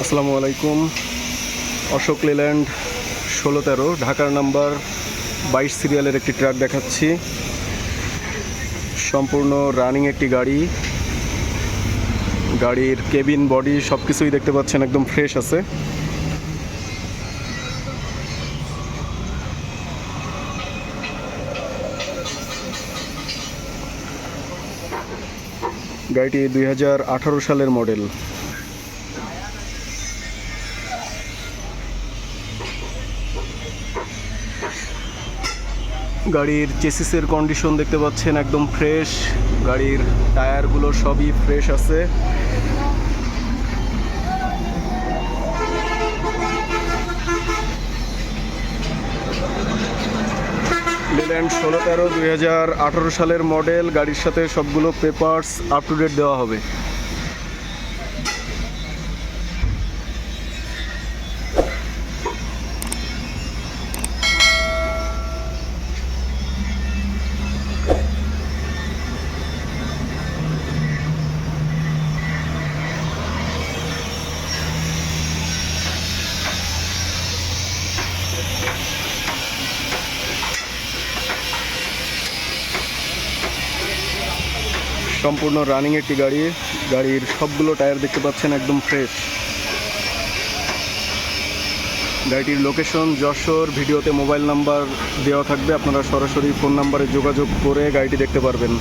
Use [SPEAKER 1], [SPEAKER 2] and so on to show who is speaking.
[SPEAKER 1] আসসালামু আলাইকুম। অশোক লেল্যান্ড, ষোলো তেরো, ঢাকার নাম্বার বাইশ সিরিয়ালের একটি ট্রাক দেখাচ্ছি। সম্পূর্ণ রানিং একটি গাড়ি। গাড়ির কেবিন, বডি সব কিছুই দেখতে পাচ্ছেন, একদম ফ্রেশ আছে। গাড়িটি দুই হাজার আঠারো সালের মডেল। গাড়ির চেসিসের কন্ডিশন দেখতে পাচ্ছেন একদম ফ্রেশ গাড়ির টায়ারগুলো সবই ফ্রেশ আছে। লিল্যান্ড ষোলো তেরো দুই সালের মডেল, গাড়ির সাথে সবগুলো পেপারস আপ টু ডেট দেওয়া হবে। সম্পূর্ণ রানিং একটি গাড়ি। গাড়ির সবগুলো টায়ার দেখতে পাচ্ছেন একদম ফ্রেশ গাড়িটির লোকেশন যশোর, ভিডিওতে মোবাইল নাম্বার দেওয়া থাকবে। আপনারা সরাসরি ফোন নাম্বারে যোগাযোগ করে গাড়িটি দেখতে পারবেন।